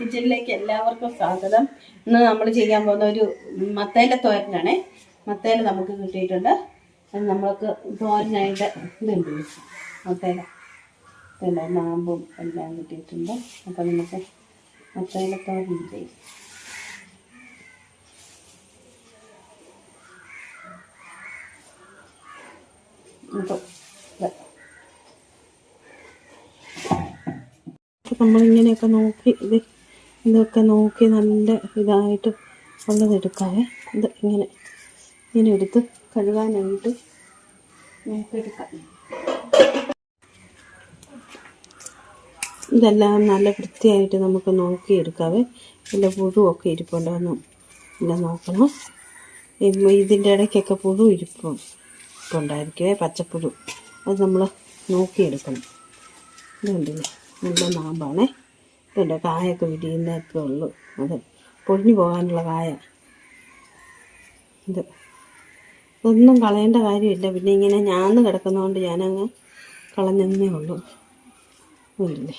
കിച്ചണിലേക്ക് എല്ലാവർക്കും സ്വാഗതം. ഇന്ന് നമ്മൾ ചെയ്യാൻ പോകുന്ന ഒരു മത്തേല തോരനാണ്. മത്തേല നമുക്ക് കിട്ടിയിട്ടുണ്ട്. അത് നമ്മൾക്ക് തോരനായിട്ട് ഇതുണ്ട്. മത്തേല. ഇതുണ്ട് മാമ്പും എല്ലാം കിട്ടിയിട്ടുണ്ട്. അപ്പം നമുക്ക് മത്തേല തോരൻ ചെയ്യും. നമ്മളിങ്ങനെയൊക്കെ നോക്കി ഇത് ഇതൊക്കെ നോക്കി നല്ല ഇതായിട്ട് ഉള്ളത് എടുക്കാവേ. ഇത് ഇങ്ങനെ ഇങ്ങനെ എടുത്ത് കഴുകാനായിട്ട് നമുക്ക് എടുക്കാം. ഇതെല്ലാം നല്ല വൃത്തിയായിട്ട് നമുക്ക് നോക്കി എടുക്കാവേ. ഇല്ല പുഴുവൊക്കെ ഇരിപ്പുണ്ടോ. എന്ന് നോക്കണം. ഇതിന്റെ ഇടയ്ക്കൊക്കെ പുഴു ഇരിപ്പും ഇരിപ്പുണ്ടായിരിക്കുമേ പച്ചപ്പുഴു. അത് നമ്മൾ നോക്കിയെടുക്കണം ഇതുണ്ടല്ലേ? നല്ല നാമ്പാണേ. ഇതുണ്ട് കായൊക്കെ വിരിയുന്നൊക്കെ ഉള്ളു. അത് പൊഴിഞ്ഞു പോകാനുള്ള കായ. ഇത് ഒന്നും കളയേണ്ട കാര്യമില്ല. പിന്നെ ഇങ്ങനെ ഞാന്ന് കിടക്കുന്നതുകൊണ്ട് ഞാനങ്ങ് കളഞ്ഞെന്നേ ഉള്ളൂ. ഇല്ലേ?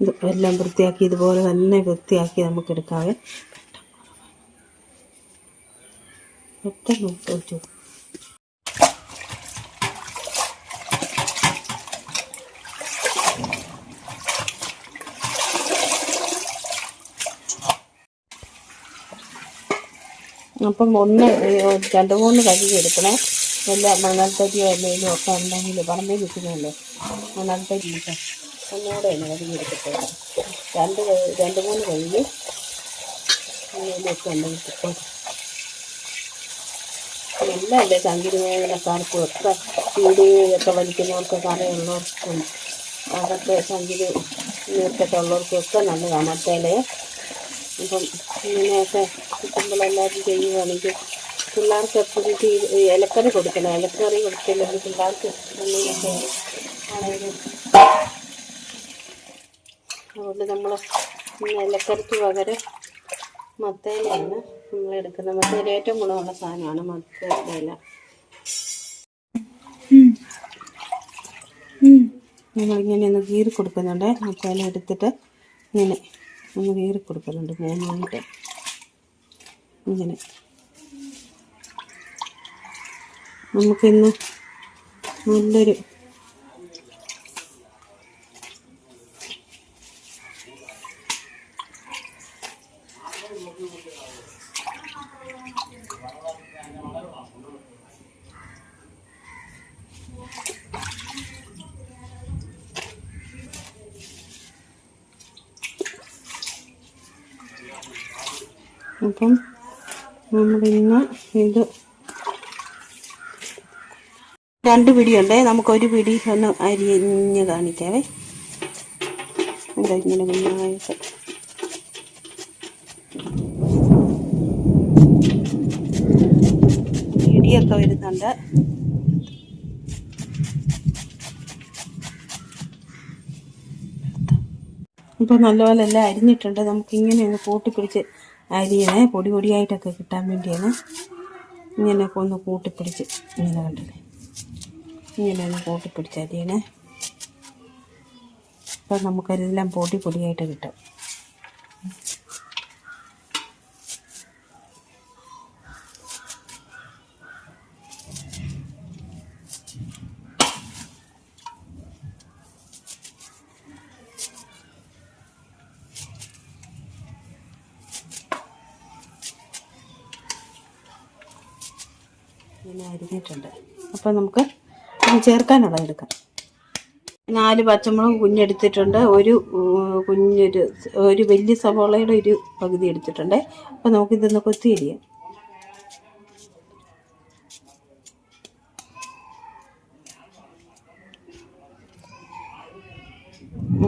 ഇത് എല്ലാം വൃത്തിയാക്കി ഇതുപോലെ തന്നെ വൃത്തിയാക്കി നമുക്ക് എടുക്കാവേ പെട്ടെന്ന് വെച്ചു അപ്പം ഒന്ന് രണ്ട് മൂന്ന് കഴുകി എടുക്കണേ. വല്ല മണൽത്തരിയോ എന്തെങ്കിലും ഒക്കെ ഉണ്ടെങ്കിൽ പറമ്പിൽ നിൽക്കുന്നുണ്ടോ മണൽത്തരി ഒന്നുകൂടെ ഒന്ന് കഴുകി എടുക്കട്ടെ രണ്ട് രണ്ട് മൂന്ന് കഴുകി ഒക്കെ ഉണ്ടെങ്കിൽ കിട്ടും എന്റെ അല്ലേ മേഖലക്കാർക്കും ഒക്കെ വീഡിയോയൊക്കെ വലിക്കുന്നവർക്കൊക്കെ അറിയുള്ളവർക്കും അതൊക്കെ സംഗീത നൃത്തമൊക്കെ ഉള്ളവർക്കും ഒക്കെ നല്ലതാണ്. അത്തേലേ ഇപ്പം ഇങ്ങനെയൊക്കെ കിട്ടുമ്പോൾ എല്ലാവരും ചെയ്യുകയാണെങ്കിൽ പിള്ളേർക്ക് എപ്പോഴും ടീ ഇലക്കറി കൊടുക്കണം. ഇലക്കറി കൊടുക്കില്ലെങ്കിൽ പിള്ളേർക്ക് അതുകൊണ്ട് നമ്മൾ ഇലക്കറിക്ക് പകരം മത്തേലയാണ് നമ്മൾ എടുക്കുന്നത്. മത്തേല ഏറ്റവും ഗുണമുള്ള സാധനമാണ് മത്തേല നമ്മളിങ്ങനെ ഒന്ന് കീറി കൊടുക്കുന്നുണ്ട് മത്തേല എടുത്തിട്ട് ഇങ്ങനെ ഒന്ന് കീറി കൊടുക്കുന്നുണ്ട് മൂന്നായിട്ട്. ഇങ്ങനെ. നമുക്കിന്ന് നല്ലൊരു അപ്പം നമ്മളിന്ന് ഇത് രണ്ട് പിടിയുണ്ടേ. നമുക്ക് ഒരു പിടി ഒന്ന് അരിഞ്ഞ് കാണിക്കാവേ. ഇങ്ങനെ കുഞ്ഞായിട്ട് ഇടിയൊക്കെ വരുന്നുണ്ട്. ഇപ്പൊ നല്ലപോലെ എല്ലാം അരിഞ്ഞിട്ടുണ്ട്. നമുക്ക് ഇങ്ങനെ ഒന്ന് കൂട്ടിപ്പിടിച്ച് അരിയണേ. പൊടി പൊടിയായിട്ടൊക്കെ കിട്ടാൻ വേണ്ടിയാണ്. ഇങ്ങനെയൊക്കെ ഒന്ന് കൂട്ടിപ്പിടിച്ച് ഇങ്ങനെ കണ്ടില്ലേ? ഇങ്ങനെ ഒന്ന് കൂട്ടിപ്പിടിച്ച് അരിയണേ. അപ്പം നമുക്കതെല്ലാം പൊടി പൊടിയായിട്ട് കിട്ടും. ഇങ്ങനെ അരിഞ്ഞിട്ടുണ്ട്. അപ്പോൾ നമുക്ക് ചേർക്കാനുള്ളത് എടുക്കാം. നാല് പച്ചമുളക് കുഞ്ഞെടുത്തിട്ടുണ്ട്. ഒരു കുഞ്ഞൊരു ഒരു വലിയ സവോളയുടെ ഒരു പകുതി എടുത്തിട്ടുണ്ട്. അപ്പോൾ നമുക്കിതൊന്ന് കൊത്തി അരിയാം.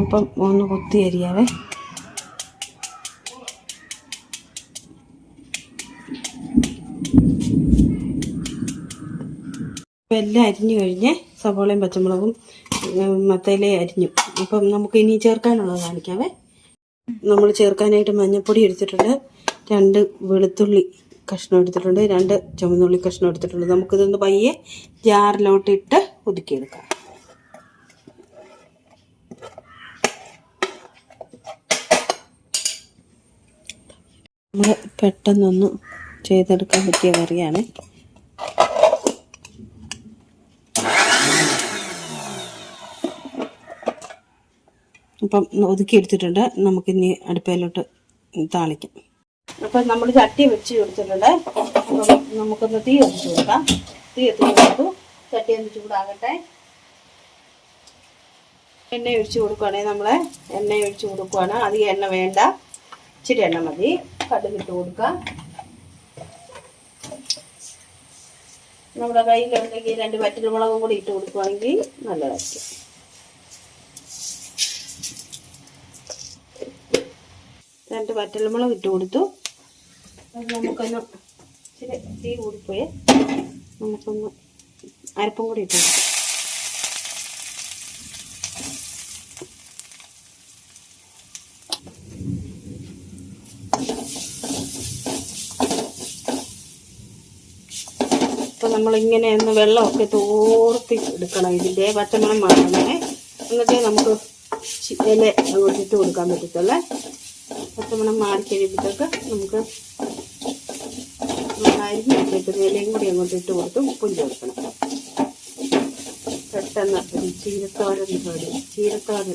അപ്പം ഒന്ന് കൊത്തി അരിയാവേ. എല്ലാം അരിഞ്ഞു കഴിഞ്ഞ് സവോളയും പച്ചമുളകും മത്തയിലേ അരിഞ്ഞു. അപ്പം നമുക്ക് ഇനി ചേർക്കാനുള്ളത് കാണിക്കാവേ. നമ്മൾ ചേർക്കാനായിട്ട് മഞ്ഞൾപ്പൊടി എടുത്തിട്ടുണ്ട്. രണ്ട് വെളുത്തുള്ളി കഷ്ണം എടുത്തിട്ടുണ്ട്. രണ്ട് ചുമന്നുള്ളി കഷ്ണം എടുത്തിട്ടുണ്ട്. നമുക്കിതൊന്ന് പയ്യെ ജാറിലോട്ട് ഇട്ട് ഒതുക്കിയെടുക്കാം. നമ്മൾ പെട്ടെന്നൊന്ന് ചെയ്തെടുക്കാൻ പറ്റിയ കറിയാണ്. അപ്പം ഒതുക്കി എടുത്തിട്ടുണ്ട്. നമുക്കിനി അടുപ്പയിലോട്ട് താളിക്കാം. അപ്പം നമ്മൾ ചട്ടി വെച്ച് കൊടുത്തിട്ടുണ്ട്. നമുക്കൊന്ന് തീ എത്തിച്ചു കൊടുക്കാം. തീ എത്തി കൊടുത്തു. ചട്ടി ഒന്ന് ചൂടാകട്ടെ. എണ്ണ ഒഴിച്ച് കൊടുക്കുകയാണെങ്കിൽ നമ്മൾ എണ്ണ ഒഴിച്ച് കൊടുക്കുകയാണ് അധികം എണ്ണ വേണ്ട. ഇച്ചിരി എണ്ണ മതി. കടുകിട്ട് കൊടുക്കാം നമ്മുടെ കയ്യിലുണ്ടെങ്കിൽ രണ്ട് വറ്റൽമുളകും കൂടി ഇട്ട് കൊടുക്കുകയാണെങ്കിൽ നല്ലതായിരിക്കും രണ്ട് വറ്റൽമുളക് ഇട്ട് കൊടുത്തു. നമുക്കൊന്ന് ഇച്ചിരി തീ കൂടിപ്പോയി. നമുക്കൊന്ന് അരപ്പും കൂടി ഇട്ട് കൊടുക്കാം. ഇപ്പൊ നമ്മളിങ്ങനെ ഒന്ന് വെള്ളമൊക്കെ തോർത്തി എടുക്കണം. ഇതിന്റെ പച്ചമണം മാറണേ എന്നിട്ടേ നമുക്ക് ഇല ഇട്ട് കൊടുക്കാൻ പറ്റത്തുള്ളേ. പച്ചമണം മാറി കഴിയുമ്പോഴത്തേക്ക് നമുക്ക് അരിഞ്ഞ് വെച്ചേക്കുന്ന ഇലയും കൂടി അങ്ങോട്ട് ഇട്ട് കൊടുത്ത് ഉപ്പും ചേർക്കണം. പെട്ടെന്ന് ഒരു ചീരത്തോരൻ പോലെ ചീരത്തോരൻ.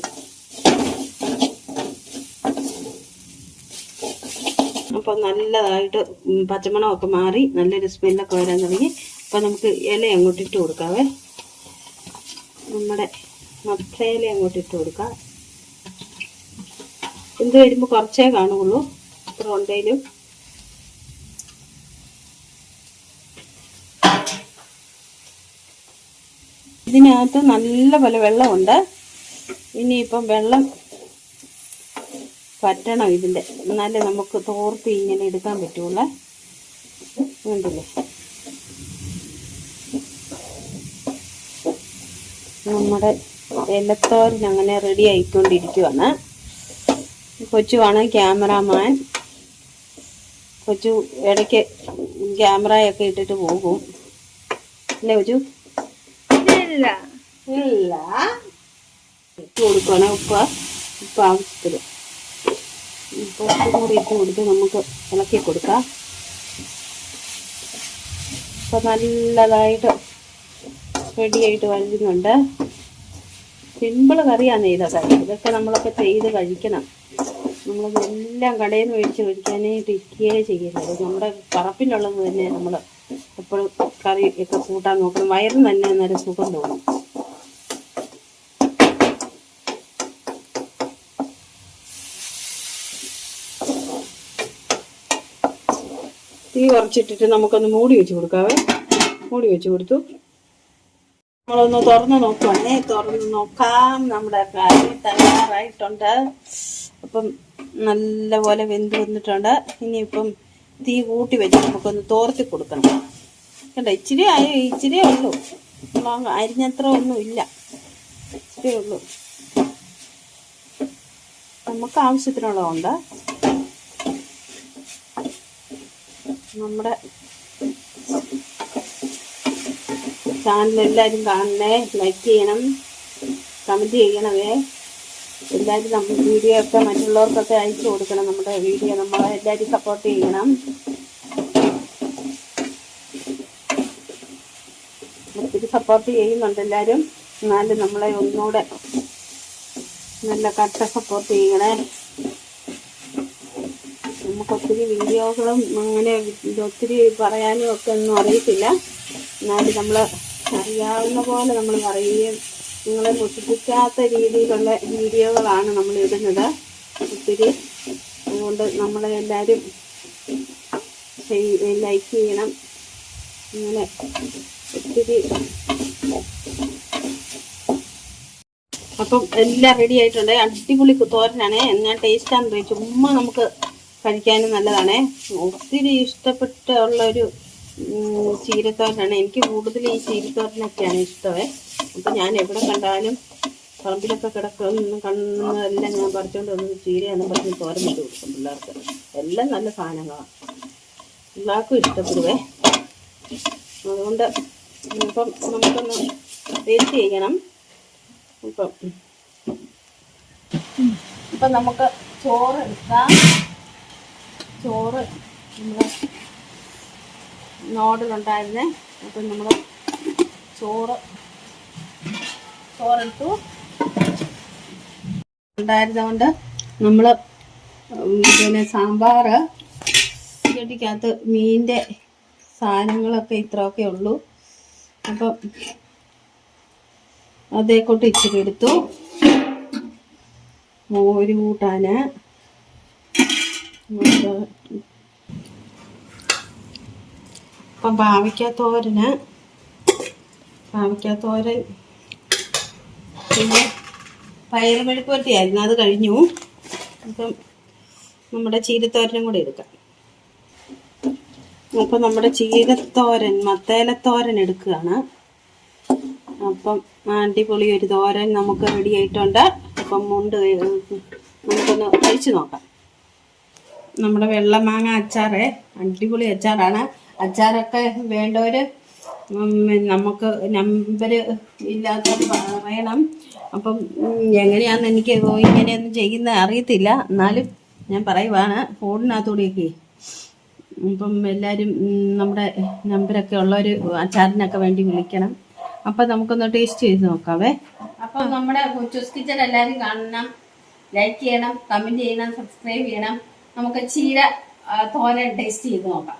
അപ്പോൾ നല്ലതായിട്ട് പച്ചമണമൊക്കെ മാറി നല്ലൊരു സ്മെല്ലൊക്കെ വരാൻ തുടങ്ങി. അപ്പോൾ നമുക്ക് ഇല അങ്ങോട്ട് ഇട്ട് കൊടുക്കാവേ നമ്മുടെ മത്തയില അങ്ങോട്ട് ഇട്ട് കൊടുക്കാം. എന്ത് വരുമ്പോൾ കുറച്ചേ കാണുള്ളൂ. അത്ര ഉണ്ടെങ്കിലും. ഇതിനകത്ത് നല്ല പോലെ വെള്ളമുണ്ട്. ഇനിയിപ്പം വെള്ളം പറ്റണം ഇതിന്റെ. എന്നാലേ നമുക്ക് തോർത്ത് ഇങ്ങനെ എടുക്കാൻ പറ്റുള്ളൂ. കണ്ടില്ലേ? നമ്മുടെ ഇലത്തോരൻ അങ്ങനെ റെഡി ആയിക്കൊണ്ടിരിക്കുവാണ്. കൊച്ചുവാണ് ക്യാമറാമാൻ. കൊച്ചു ഇടയ്ക്ക് ക്യാമറയൊക്കെ ഇട്ടിട്ട് പോകും. അല്ലേ കൊച്ചു? ഇല്ല ഇല്ല. ഇട്ട് കൊടുക്കണം ഉപ്പ. ഉപ്പ് ആവശ്യത്തിൽ ഉപ്പ് കൂടി ഇട്ട് കൊടുത്ത് നമുക്ക് ഇളക്കി കൊടുക്കാം. ഇപ്പം നല്ലതായിട്ട് റെഡിയായിട്ട് വരുന്നുണ്ട് സിമ്പിൾ കറിയാണ് ഇതൊക്കെ. ഇതൊക്കെ നമ്മളൊക്കെ ചെയ്ത് കഴിക്കണം. നമ്മളതെല്ലാം കടയിൽ നിന്ന് മേടിച്ച് ഒഴിക്കാനായിട്ട് ഇരിക്കുകയേ ചെയ്യരുത്. നമ്മുടെ പറപ്പിലുള്ളത് തന്നെ നമ്മൾ എപ്പോഴും കറി ഒക്കെ കൂട്ടാൻ നോക്കണം. വയറിന് തന്നെ നല്ല സുഖം തോന്നും. തീ കുറച്ചിട്ടിട്ട് നമുക്കൊന്ന് മൂടി വെച്ച് കൊടുക്കാവേ. മൂടി വെച്ച് കൊടുത്തു. നമ്മളൊന്ന് തുറന്ന് നോക്കുവാണേ തുറന്ന് നോക്കാം. നമ്മുടെ കറി തയ്യാറായിട്ടുണ്ട്. അപ്പം നല്ലപോലെ വെന്ത് വന്നിട്ടുണ്ട്. ഇനിയിപ്പം തീ കൂട്ടി വെച്ച് നമുക്കൊന്ന് തോർത്തി കൊടുക്കണം. കണ്ട? ഇച്ചിരി ആയി ഇച്ചിരിയേ അരിഞ്ഞത്ര ഒന്നും ഇല്ല. ഇച്ചിരി ഉള്ളൂ. നമുക്ക് ആവശ്യത്തിനുള്ളതുണ്ട്. നമ്മുടെ ചാനൽ എല്ലാവരും കാണണേ. ലൈക്ക് ചെയ്യണം. കമന്റ് ചെയ്യണമേ. എല്ലാവരും നമ്മൾ വീഡിയോ ഒക്കെ മറ്റുള്ളവർക്കൊക്കെ അയച്ചു കൊടുക്കണം. നമ്മുടെ വീഡിയോ നമ്മളെ എല്ലാവരും സപ്പോർട്ട് ചെയ്യണം. ഒത്തിരി സപ്പോർട്ട് ചെയ്യുന്നുണ്ട് എല്ലാവരും. എന്നാലും നമ്മളെ ഒന്നുകൂടെ നല്ല കട്ട സപ്പോർട്ട് ചെയ്യണേ. നമുക്ക് ഒത്തിരി വീഡിയോകളും അങ്ങനെ ഒത്തിരി പറയാനും ഒക്കെ ഒന്നും അറിയത്തില്ല. എന്നാലും നമ്മൾ അറിയാവുന്ന പോലെ നമ്മൾ പറയുകയും നിങ്ങളെ മുഷിപ്പിക്കാത്ത രീതിയിലുള്ള വീഡിയോകളാണ് നമ്മൾ ഇടുന്നത് ഒത്തിരി. അതുകൊണ്ട് നമ്മളെല്ലാവരും ലൈക്ക് ചെയ്യണം. അങ്ങനെ ഒത്തിരി. അപ്പം എല്ലാം റെഡി ആയിട്ടുണ്ട്. അടിപൊളി തോരനാണേ. ഞാൻ ടേസ്റ്റാണെന്ന് ചോദിച്ചു ചുമ്മാ നമുക്ക് കഴിക്കാനും നല്ലതാണേ. ഒത്തിരി ഇഷ്ടപ്പെട്ടുള്ള ഒരു ചീരത്തോരനാണ്. എനിക്ക് കൂടുതൽ ഈ ചീരത്തോരനൊക്കെയാണ് ഇഷ്ടമേ. അപ്പം ഞാൻ എവിടെ കണ്ടാലും പറമ്പിലൊക്കെ കിടക്കുന്ന കണ്ണെല്ലാം ഞാൻ പറിച്ചുകൊണ്ട് വന്നത് ചീരയാണെന്ന് പറഞ്ഞ് തോരൻ ഇട്ട് കൊടുക്കും പിള്ളേർക്ക്. എല്ലാം നല്ല സാധനങ്ങളാണ് പിള്ളേർക്കും ഇഷ്ടപ്പെടുവേ. അതുകൊണ്ട് ഇപ്പം നമുക്കൊന്ന് വേസ്റ്റ് ചെയ്യണം. ഇപ്പം. ഇപ്പം നമുക്ക് ചോറ് എടുക്കാം. ചോറ് നമ്മൾ നോഡിലുണ്ടായിരുന്നേ അപ്പം നമ്മൾ ചോറ് ചോറെടുത്തു. ഉണ്ടായിരുന്നതുകൊണ്ട് നമ്മൾ പിന്നെ സാമ്പാർ ചെടിക്കകത്ത് മീനിന്റെ സാധനങ്ങളൊക്കെ ഇത്രയൊക്കെ ഉള്ളൂ. അപ്പം അതേക്കോട്ട് ഇച്ചിരി എടുത്തു. മോര് കൂട്ടാന്. അപ്പം പാവയ്ക്ക തോരന് പിന്നെ പയറ് മെഴുക്കുവരട്ടിയായിരുന്നു അത് കഴിഞ്ഞു. അപ്പം നമ്മുടെ ചീരത്തോരനും കൂടെ എടുക്കാം. അപ്പം നമ്മുടെ ചീരത്തോരൻ മത്തേലത്തോരൻ എടുക്കുകയാണ്. അപ്പം അടിപൊളി ഒരു തോരൻ നമുക്ക് റെഡി ആയിട്ടുണ്ട്. അപ്പം മുണ്ട് നമുക്കൊന്ന് കഴിച്ചു നോക്കാം. നമ്മുടെ വെള്ളമാങ്ങ അച്ചാറ് അടിപൊളി അച്ചാറാണ്. അച്ചാറൊക്കെ വേണ്ടവർ നമുക്ക് നമ്പർ ഇല്ലാത്ത പറയണം. അപ്പം എങ്ങനെയാണെന്ന് എനിക്ക് ഇങ്ങനെയൊന്നും ചെയ്യുന്ന അറിയത്തില്ല. എന്നാലും ഞാൻ പറയുവാണ് ഫോണിനകത്തൂടെയൊക്കെ. അപ്പം എല്ലാവരും നമ്മുടെ നമ്പരൊക്കെ ഉള്ളവർ അച്ചാറിനൊക്കെ വേണ്ടി വിളിക്കണം. അപ്പം നമുക്കൊന്ന് ടേസ്റ്റ് ചെയ്ത് നോക്കാവേ. അപ്പം നമ്മുടെ ചൂസ് കിച്ചൺ എല്ലാവരും കാണണം. ലൈക്ക് ചെയ്യണം കമന്റ് ചെയ്യണം സബ്സ്ക്രൈബ് ചെയ്യണം. നമുക്ക് ചീര തോരൻ ടേസ്റ്റ് ചെയ്ത് നോക്കാം.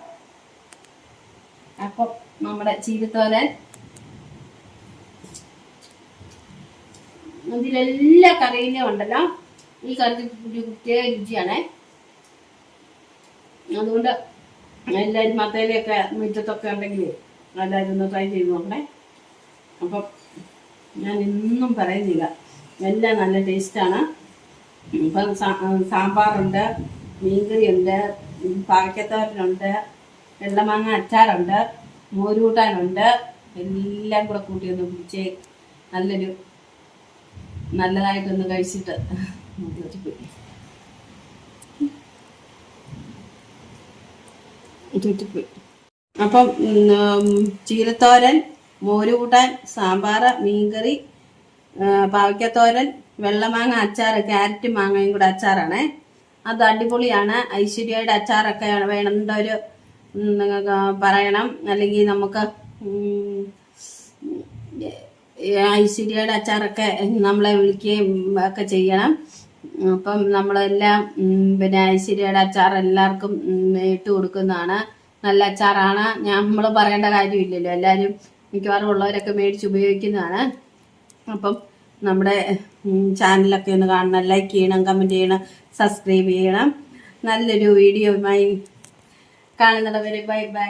അപ്പം നമ്മുടെ ചീരത്തോരൻ ഇതിലെല്ലാ കറിയിലും ഉണ്ടല്ലോ. ഈ കറിക്ക് ഒരു പ്രത്യേക രുചിയാണേ. അതുകൊണ്ട് എല്ലാവരും മത്തയിലൊക്കെ മുറ്റത്തൊക്കെ ഉണ്ടെങ്കിൽ എല്ലാവരും ഒന്ന് ട്രൈ ചെയ്ത് നോക്കണേ. അപ്പം ഞാൻ ഇന്നും പറയുന്നില്ല. എല്ലാം നല്ല ടേസ്റ്റാണ് ഇപ്പം സാമ്പാറുണ്ട് മീൻകറിയുണ്ട് പാക്കത്തോരനുണ്ട് വെള്ളമാങ്ങ അച്ചാറുണ്ട് മോരുകൂട്ടാനുണ്ട് എല്ലാം കൂടെ കൂട്ടി ഒന്ന് പിടിച്ച് നല്ലൊരു നല്ലതായിട്ടൊന്ന് കഴിച്ചിട്ട് അപ്പം ചീരത്തോരൻ മോരുകൂട്ടാൻ സാമ്പാർ മീൻകറി പാവയ്ക്കത്തോരൻ വെള്ളമാങ്ങ അച്ചാർ ക്യാരറ്റ് മാങ്ങയും കൂടെ അച്ചാറാണേ. അത് അടിപൊളിയാണ്. ഐശ്വര്യയുടെ അച്ചാറൊക്കെ വേണമെന്നൊരു നിങ്ങൾക്ക് പറയണം. അല്ലെങ്കിൽ നമുക്ക് ഐശ്വര്യയുടെ അച്ചാറൊക്കെ നമ്മളെ വിളിക്കുകയും ഒക്കെ ചെയ്യണം. അപ്പം നമ്മളെല്ലാം പിന്നെ ഐശ്വര്യയുടെ അച്ചാർ എല്ലാവർക്കും ഇട്ട് കൊടുക്കുന്നതാണ്. നല്ല അച്ചാറാണ്. നമ്മൾ പറയേണ്ട കാര്യമില്ലല്ലോ. എല്ലാവരും മിക്കവാറും ഉള്ളവരൊക്കെ മേടിച്ച് ഉപയോഗിക്കുന്നതാണ്. അപ്പം നമ്മുടെ ചാനലൊക്കെ ഒന്ന് കാണണം. ലൈക്ക് ചെയ്യണം കമന്റ് ചെയ്യണം സബ്സ്ക്രൈബ് ചെയ്യണം. നല്ലൊരു വീഡിയോയുമായി കാണുന്നവരെ. Bye bye.